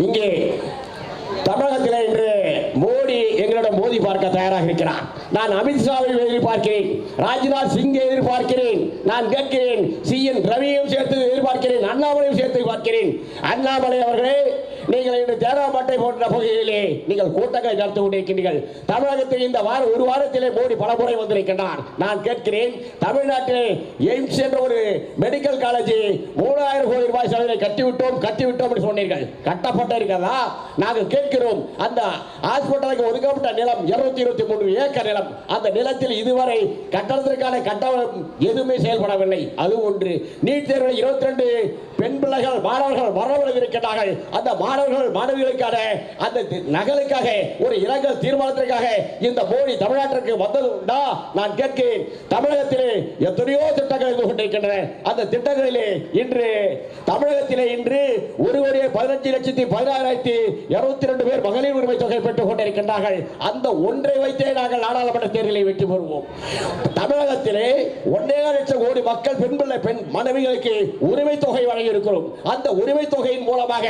இங்கே தமிழகத்தில் இன்று மோடி எங்களிடம் மோதி பார்க்க தயாராக இருக்கிறார் நான் அமித்ஷாவை எதிர்பார்க்கிறேன் ராஜ்நாத் சிங்கை எதிர்பார்க்கிறேன் நான் கேட்கிறேன் சி என் ரவியையும் சேர்த்து எதிர்பார்க்கிறேன் அண்ணாமலையும் சேர்த்து பார்க்கிறேன். அண்ணாமலை அவர்களே நீங்கள் இன்று தேனாம்பட்டை போன்ற பகுதியிலே நீங்கள் கூட்டங்களை நடத்தி கொண்டிருக்கிறீர்கள் தமிழகத்தில் இந்த வாரம் ஒரு வாரத்திலே மோடி பல முறை வந்திருக்கின்றார். நான் கேட்கிறேன் தமிழ்நாட்டில் எய்ம்ஸ் என்ற ஒரு மெடிக்கல் காலேஜ் மூணாயிரம் கோடி ரூபாய் செலவில் கட்டிவிட்டோம் கட்டிவிட்டோம் என்று சொன்னீர்கள். கட்டப்பட்ட இருக்கிறதா? நாங்கள் கேட்கிறோம் அந்த ஹாஸ்பிட்டலுக்கு ஒதுக்கப்பட்ட நிலம் இருநூத்தி இருபத்தி மூன்று ஏக்கர் நிலம். அந்த நிலத்தில் இதுவரை கட்டணத்திற்கான கட்டணம் எதுவுமே செயல்படவில்லை. அது ஒன்று. நீட் தேர்வில் இருபத்தி ரெண்டு பெண் பிள்ளைகள் மாணவர்கள் மரணம் இருக்கிறார்கள் அந்த மாணவர்கள் மாணவர்கள் மாணவிகளுக்கான அந்த நகலுக்காக ஒரு இரங்கல் தீர்மானத்திற்காக இந்த மோடி தமிழ்நாட்டிற்கு வந்தது உண்டா நான் கேட்கிறேன். தமிழகத்திலே எத்தனையோ திட்டங்கள் இருந்து கொண்டிருக்கின்றன. அந்த திட்டங்களிலே இன்று தமிழகத்திலே இன்று ஒரு கோடியே பதினஞ்சு லட்சத்தி பதினாறாயிரத்தி இருபத்தி ரெண்டு பேர் மகளிர் உரிமை தொகை பெற்றுக் கொண்டிருக்கின்றார்கள். அந்த ஒன்றை வைத்தே நாங்கள் நாடாளுமன்ற தேர்தலை வெற்றி பெறுவோம். தமிழகத்திலே ஒன்னே லட்சம் கோடி மக்கள் பெண் பிள்ளை பெண் மனைவிகளுக்கு உரிமை தொகை வழங்கி இருக்கிறோம் அந்த உரிமை தொகையின் மூலமாக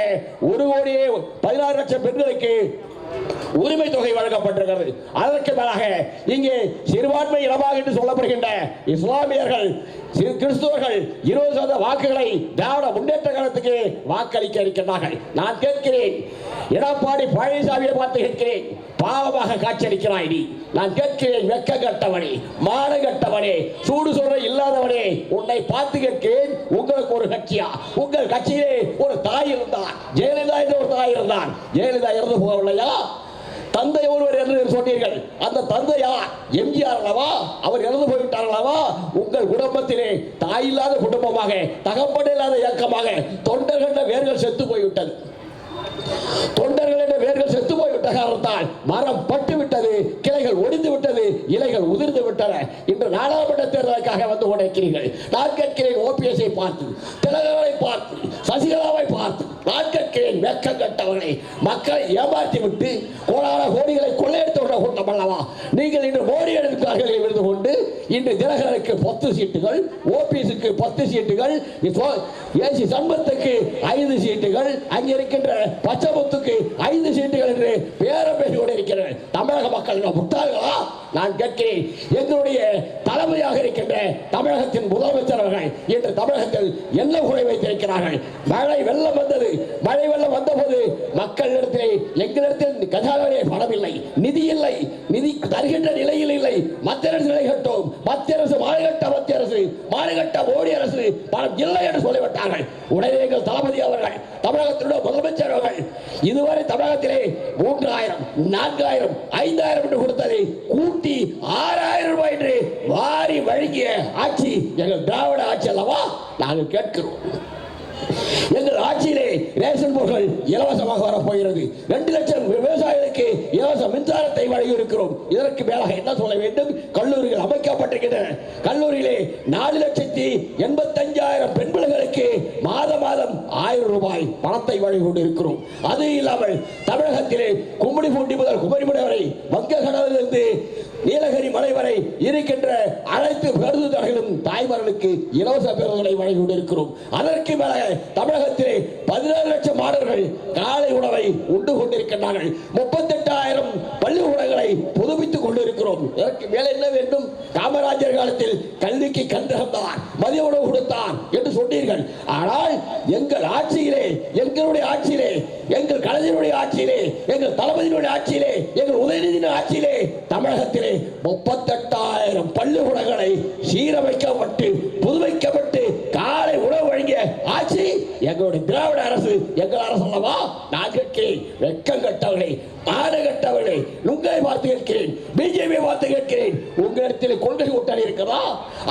ஒரு கோடியே பதினாறு லட்சம் பெண்களுக்கு உரிமை தொகை வழங்கப்பட்டிருக்கிறது. அதற்கு மேலாக இங்கே சிறுபான்மை இனமாக என்று சொல்லப்படுகின்ற இஸ்லாமியர்கள் சிறு கிறிஸ்துவர்கள் இருபது சதவீத வாக்குகளை திராவிட முன்னேற்ற கழகத்துக்கு வாக்களிக்க இருக்கின்றார்கள். நான் கேட்கிறேன் எடப்பாடி பழனிசாமியை பார்த்து கேட்கிறேன் பாவமாக காட்சியளிக்கிறாய் நீ. நான் கேட்கிறேன் வெக்க கட்டவனே மான கட்டவனே சூடு சொல்ற இல்லாதவனே உன்னை பார்த்து கேட்கிறேன் உங்களுக்கு ஒரு கட்சியா? உங்கள் கட்சியிலே ஒரு தாய் இருந்தான். ஜெயலலிதா என்ற ஒரு தாய் இருந்தான். ஜெயலலிதா இறந்து போகவில்லையா? தந்தை ஒருவர் என்று சொன்னீர்கள் அந்த தந்தை யார்? எம்ஜிஆர் அல்லவா? அவர் இறந்து போய்விட்டார் அல்லவா? உங்கள் குடும்பத்திலே தாய் இல்லாத குடும்பமாக தகப்பன் இல்லாத இயக்கமாக தொண்டர்கள் வேர்கள் செத்து போய்விட்டது. தொண்டர்களிட வேர்கள் செத்து போய்விட்ட காரணத்தால் மரம் பட்டு விட்டது கிளைகள் ஒடிந்து விட்டது இலைகள் உதிர்ந்து விட்டன. இன்று நாடாளுமன்ற தேர்தலுக்காக வந்து கொண்டிருக்கிறீர்கள். நான் கேட்கிறேன் ஓபிஎஸ்ஐ பார்த்து திலகரை பார்த்து சசிகலாவை பார்த்து நான் கேட்கிறேன் வெக்கம் கட்டவனை மக்களை ஏமாற்றி விட்டு கோடான கோடிகளை கொள்ளையடித்து விட கூட்டம் அல்லவா? நீங்கள் இன்று மோடி எடுத்தார்கள் இருந்து கொண்டு இன்று தினகரனுக்கு பத்து சீட்டுகள் ஓபிஎஸ்க்கு பத்து சீட்டுகள் ஏசி சம்பத்துக்கு ஐந்து சீட்டுகள் அங்கே இருக்கின்ற பச்சைமுத்துக்கு ஐந்து சீட்டுகள் என்று பேரம் பேசிக் கொண்டிருக்கிறார். தமிழக மக்கள் முட்டாள்களா? நான் கேட்கிறேன். எங்களுடைய தலைமையாக இருக்கின்ற தமிழகத்தின் முதலமைச்சர் அவர்கள் இன்று தமிழகத்தில் என்ன குறை வைத்திருக்கிறார்கள்? மழை வெள்ளம் வந்தது. மக்களிடத்திலே எங்களிடத்தில் கஜாவிலே பணம் இல்லை நிதி இல்லை நிதி தருகின்ற நிலையில் இல்லை. மத்திய அரசு நிலை கட்டும். மத்திய அரசு மாநிலட்ட மத்திய அரசு மாநிலட்ட மோடி அரசு பணம் இல்லை என்று சொல்லிவிட்டார்கள். உடனே எங்கள் தளபதி அவர்கள் தமிழகத்தினுடைய முதலமைச்சர் அவர்கள் இதுவரை தமிழகத்திலே மூன்றாயிரம் நான்காயிரம் ஐந்தாயிரம் என்று கொடுத்ததை கூட்டி ஆறாயிரம் ரூபாய் என்று வாரி வழங்கிய ஆட்சி எங்கள் திராவிட ஆட்சி அல்லவா? நாங்கள் கேட்கிறோம். எங்கள் ஆட்சியிலே ரேஷன் பொருட்கள் இலவசமாக வரப்போகிறது. ரெண்டு லட்சம் விவசாயிகளுக்கு இலவச மின்சாரத்தை வழங்கி இருக்கிறோம் இதற்கு மேலாக என்ன சொல்ல வேண்டும்? கல்லூரிகள் அமைக்கப்பட்டிருக்கின்றன. கல்லூரியிலே நாலு லட்சத்தி எண்பத்தஞ்சாயிரம் பெண் பிள்ளைகளுக்கு மாத மாதம் ஆயிரம் ரூபாய் பணத்தை வழங்கி கொண்டிருக்கிறோம் அது இல்லாமல் தமிழகத்திலே கும்மிடி பூண்டி முதல் குமரிமுனை வரை வங்க கடலிலிருந்து நீலகிரி மலை வரை இருக்கின்ற அனைத்து பேருந்துகளும் தாய்மார்களுக்கு இலவச பேருந்துகளை வழங்கி கொண்டிருக்கிறோம். அதற்கு மேல தமிழகத்திலே பதினேழு லட்சம் மாணவர்கள் காலை உணவை உண்டு கொண்டிருக்கின்றார்கள். முப்பத்தி எட்டாயிரம் பள்ளிக்கூடங்களை புதுப்பித்துக் கொண்டிருக்கிறோம். இதற்கு மேல என்ன வேண்டும்? காமராஜர் காலத்தில் கல்விக்கு கண்டிருந்தார் மதிய உணவு கொடுத்தார் என்று சொன்னீர்கள். ஆனால் எங்கள் ஆட்சியிலே எங்களுடைய ஆட்சியிலே எங்கள் கலைஞருடைய ஆட்சியிலே எங்கள் தளபதியினுடைய ஆட்சியிலே எங்கள் உதயநிதியின் ஆட்சியிலே தமிழகத்திலே முப்பத்தெட்டாயிரம் பள்ளிக்கூடங்களை சீரமைக்கப்பட்டு புதுமைக்கப்பட்டு காலை உணவு வழங்கிய ஆட்சி எங்களுடைய திராவிட அரசு எங்கள் அரசு அல்லவா? நான் கேட்கிறேன் வெக்கம் கட்டவர்களே மாடு கட்டவர்களே உங்களை பார்த்து கேட்கிறேன் பிஜேபி பார்த்து கேட்கிறேன் உங்களிடத்தில் கொள்கை கூட்டணி இருக்கிறதா?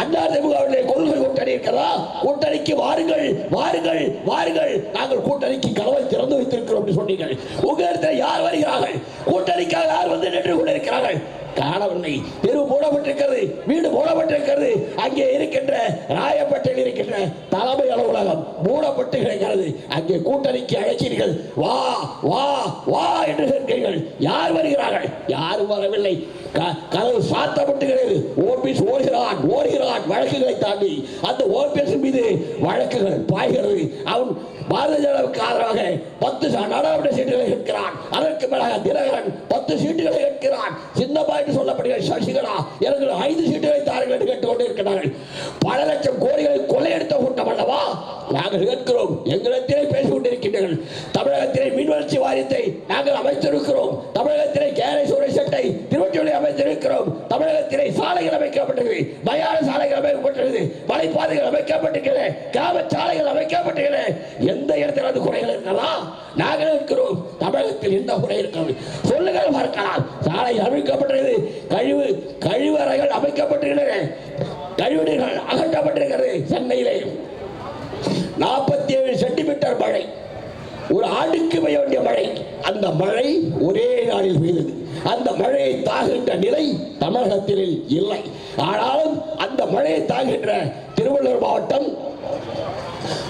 அண்ணா திமுகவிலே கொள்கை கூட்டணி இருக்கிறதா? கூட்டணிக்கு வாருங்கள் வாருங்கள் வாருங்கள். நாங்கள் கூட்டணிக்கு கதவை திறந்து வைத்திருக்கிறோம் என்று சொன்னீர்கள். உங்களிடத்தில் யார் வருகிறார்கள்? கூட்டணிக்காக யார் வந்து நின்று கொண்டிருக்கிறார்கள்? காணவில்லை தெரு மூடப்பட்டிருக்கிறது வீடு போடப்பட்டிருக்கிறது. அங்கே இருக்கின்ற ராயப்பட்டில் இருக்கின்ற தலைமை அலுவலகம் மூடப்பட்டு கிடக்கிறது. அங்கே கூட்டணிக்கு அழைச்சீர்கள் வா வா வா என்று கேட்கிறீர்கள். யார் வருகிறார்கள்? யாரும் வரவில்லை. க- கதவு சாத்தப்பட்டுகிறது. ஓபிஎஸ் ஓடுகிறான் ஓடுகிறான். வழக்குகளை தாண்டி அந்த ஓபிஎஸ் மீது வழக்குகள் பாய்கிறது. அவன் பாரதிய ஜனதாவுக்கு ஆதரவாக பத்து ச- நாடாளுமன்ற சீட்டுகளை கேட்கிறான். அதற்கு மேலாக தினகரன் பத்து சீட்டுகளை கேட்கிறான் சின்னம்மா என்று சொல்லப்படுகிற சசிகலா எனக்கு ஐந்து சீட்டுகளை தாருங்கள் என்று கேட்டுக்கொண்டு இருக்கிறார்கள். பல லட்சம் கோடிகளை கொள்ளையடித்த கூட்டம் அல்லவா நாங்கள் கேட்கிறோம். எங்களிடத்திலே பேசிக் கொண்டிருக்கின்றீர்கள் தமிழகத்திலே மீன்வளர்ச்சி வாரியத்தை நாங்கள் அமைத்திருக்கிறோம். தமிழகத்திலே கேரை சூழலை திருவள்ளூரை அமைத்திருக்கிறோம். தமிழகத்திலே சாலைகள் அமைக்கப்பட்டது மயான சாலைகள் அமைக்கப்பட்டது மலைப்பாதைகள் அமைக்கப்பட்டிருக்கிறது. கிராம சாலைகள் அமைக்கப்பட்டிருக்கிறது. எந்த இடத்தில் அது குறைகள் இருக்கிறதா நாங்கள் இருக்கிறோம் தமிழகத்தில் எந்த குறை இருக்கிறது? சொல்லுங்கள் பார்க்கலாம். நாளை அமைக்கப்பட்டது கழிவு கழிவறைகள் அமைக்கப்பட்டிருக்கிறது கழிவுநீர்கள் அகற்றப்பட்டிருக்கிறது சென்னையிலே. நாற்பத்தி ஏழு சென்டிமீட்டர் மழை. ஒரு ஆண்டுக்கு பெய்ய வேண்டிய மழை. அந்த மழை ஒரே நாளில் பெய்தது. அந்த மழையை தாகின்ற நிலை தமிழகத்தில் இல்லை. ஆனாலும் அந்த மழையை தாகின்ற திருவள்ளூர் மாவட்டம்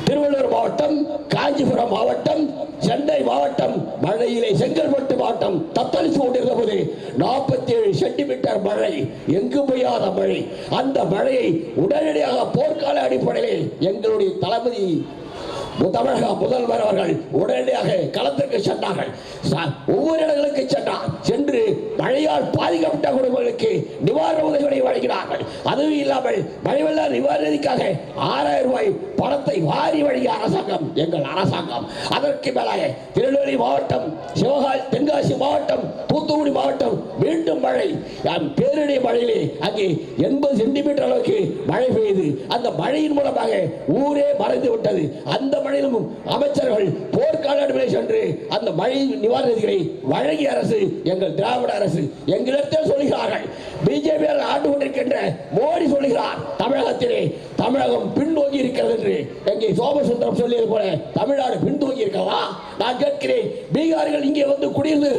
திருவள்ளூர் மாவட்டம் காஞ்சிபுரம் மாவட்டம் சென்னை மாவட்டம் மழையிலே செங்கல்பட்டு மாவட்டம் தத்தளித்து கொண்டிருந்த போது நாற்பத்தி ஏழு சென்டிமீட்டர் மழை எங்கு பெய்யாத மழை? அந்த மழையை உடனடியாக போர்க்கால அடிப்படையில் எங்களுடைய தளபதி தமிழக முதல்வர் அவர்கள் உடனடியாக களத்திற்கு சென்றார்கள். ஒவ்வொரு இடங்களுக்கு சென்றார் சென்று மழையால் பாதிக்கப்பட்ட குடும்பங்களுக்கு நிவாரண உதவிகளை வழங்கினார்கள். அதுவும் இல்லாமல் மழை வெள்ள நிவாரணத்திற்காக ஆறாயிரம் ரூபாய் பணத்தை வாரி வழங்கிய அரசாங்கம் எங்கள் அரசாங்கம். அதற்கு மேலாக திருநெல்வேலி மாவட்டம் சிவகாசி தென்காசி மாவட்டம் தூத்துக்குடி மாவட்டம் மீண்டும் மழை. நாம் பேரிடை மழையிலே அங்கே எண்பது சென்டிமீட்டர் அளவுக்கு மழை பெய்து அந்த மழையின் மூலமாக ஊரே மறைந்து விட்டது அந்த மாநிலமும் அமைச்சர்கள் போர்க்கால அடிப்படையில் சென்று அந்த மழை நிவாரணங்களை வழங்கிய அரசு எங்கள் திராவிட அரசு. எங்களிடத்தில் சொல்கிறார்கள். பிஜேபி ஆண்டு கொண்டிருக்கின்ற மோடி சொல்கிறார் தமிழகத்திலே தமிழகம் பின்தோங்கி இருக்கிறது என்று. எங்கே சோமசுந்தரம் சொல்லியது போல தமிழ்நாடு பின்தோங்கி இருக்கிறதா நான் கேட்கிறேன் பீகார்கள் இங்கே வந்து குடியிருந்து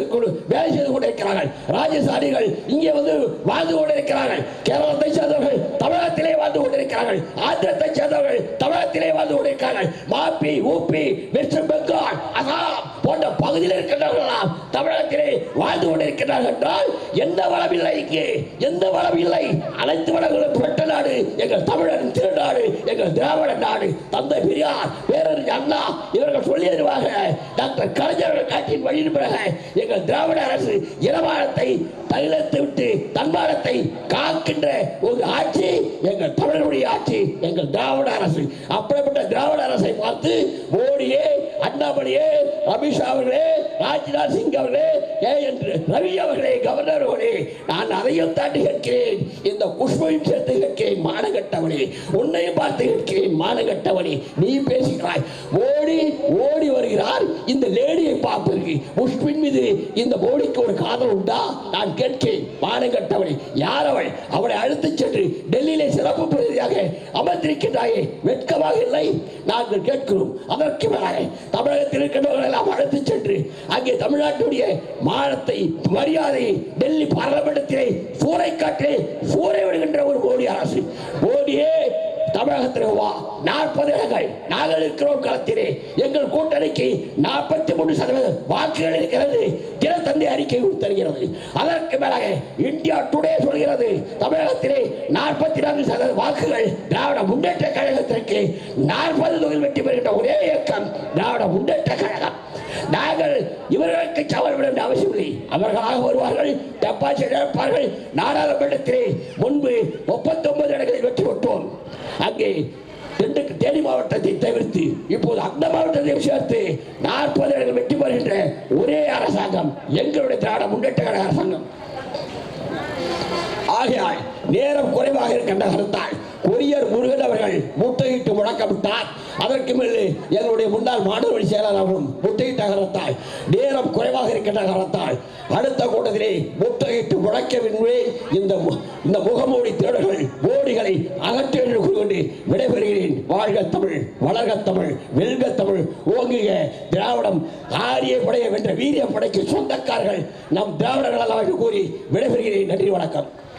வேலை செய்து கொண்டிருக்கிறார்கள். ராஜஸ்தானிகள் இங்கே வந்து வாழ்ந்து கொண்டிருக்கிறார்கள். கேரளத்தை சேர்ந்தவர்கள் தமிழகத்திலே வாழ்ந்து கொண்டிருக்கிறார்கள். ஆந்திரத்தை சேர்ந்தவர்கள் தமிழகத்திலே வாழ்ந்து கொண்டிருக்கிறார்கள். மாப்பி ஊப்பி வெஸ்ட் பெங்கால் அசாம் போன்ற பகுதியில் இருக்கின்றவர்களாம் தமிழகத்திலே வாழ்ந்து கொண்டிருக்கிறார்கள் என்றால் எந்த வளம் இல்லை இங்கே. எந்த வளம் இல்லை. அனைத்து வளங்களும் பெற்ற நாடு. எங்கள் தமிழன் திருநாடு எங்கள் திராவிட நாடு. தந்தை பெரியார் பேரறிஞர் அண்ணா இவர்கள் சொல்லியதுவாக டாக்டர் கலைஞர்கள் காட்சியின் வழியின் பிறகு எங்கள் திராவிட அரசு இளவாரத்தை தைலத்தை விட்டு தன்மானத்தை காக்கின்ற ஒரு ஆட்சி எங்கள் தமிழருடைய ஆட்சி எங்கள் திராவிட அரசு. அப்படிப்பட்ட திராவிட அரசை பார்த்து அண்ணாமலையே அமித்ஷா அவர்களே ராஜ்நாத் சிங் அவர்களே ஏ என்று ரவி அவர்களே கவர்னர் அவர்களே நான் அதையும் தாண்டி கேட்கிறேன். இந்த குஷ்பையும் சேர்த்து கேட்கிறேன் மானகட்டவனே உன்னையும் பார்த்து கேட்கிறேன் மானகட்டவனே நீ பேசுகிறாய். ஓடி ஓடி வருகிறார். இந்த லேடியை பார்ப்பதற்கு புஷ்பின் மீது இந்த போடிக்கு ஒரு காதல் உண்டா? நான் கேட்கிறேன் மானகட்டவனே யார் அவள்? அவளை அழுத்துச் சென்று டெல்லியிலே சிறப்பு பிரதியாக அமர்ந்திருக்கின்றாயே. வெட்கமாக இல்லை. நாங்கள் கேட்கிறோம் அதற்கு மேலாக தமிழகத்தில் இருக்கின்றவர்கள் எல்லாம் அழைத்து சென்று அங்கே தமிழ்நாட்டுடைய மானத்தை மரியாதையை டெல்லி பாராளுமன்றத்திலே சூறைக்காற்றிலே சூறை விடுகின்ற ஒரு மோடி அரசு. மோடியே தமிழகத்திற்கு வா நாற்பது இடங்கள் நாங்கள் இருக்கிறோம் களத்திலே. எங்கள் கூட்டணிக்கு நாற்பத்தி மூணு சதவீதம் வாக்குகள் இருக்கிறது. தினத்தந்தி அறிக்கை தருகிறது அதற்கு மேலாக இந்தியா டுடே சொல்கிறது தமிழகத்திலே நாற்பத்தி நான்கு சதவீத வாக்குகள் திராவிட முன்னேற்ற கழகத்திற்கு நாற்பது தொகையில் வெற்றி பெறுகின்ற ஒரே இயக்கம் திராவிட முன்னேற்ற கழகம். நாங்கள் இவர்களுக்கு சவால் விட வேண்டிய அவசியமில்லை அவர்களாக வருவார்கள் டெபாசிட் இழப்பார்கள். நாடாளுமன்றத்திலே முன்பு முப்பத்தி ஒன்பது இடங்களில் வெற்றி பெற்றோம். அங்கே தேனி மாவட்டத்தை தவிர்த்து இப்போது அந்த மாவட்டத்தை சேர்த்து நாற்பது இடங்கள் வெற்றி பெறுகின்ற ஒரே அரசாங்கம் எங்களுடைய திராவிட முன்னேற்ற கழக அரசாங்கம். ஆகையால் நேரம் குறைவாக இருக்கின்ற கருத்தால் கொரியர் முருகன் அவர்கள் முட்டையிட்டு முழக்கமிட்டார் அதற்கு மேல் என்னுடைய முன்னாள் மாணவர்கள் செயலாளர்களும் முட்டையிட்ட கருத்தால் நேரம் குறைவாக இருக்கின்ற கருத்தால் அடுத்த கூட்டத்திலே முட்டையிட்டு முழக்கவின்றே இந்த மு- இந்த முகமூடி தேடல்கள் ஓடிகளை அகற்ற என்று கூறிக்கொண்டு விடைபெறுகிறேன். வாழ்க தமிழ் வளர்க தமிழ் வெல்க தமிழ் ஓங்குக திராவிடம். ஆரிய படைய வென்ற வீரிய படைக்கு சொந்தக்காரர்கள் நம் திராவிடர்கள் என்று கூறி விடைபெறுகிறேன். நன்றி வணக்கம்.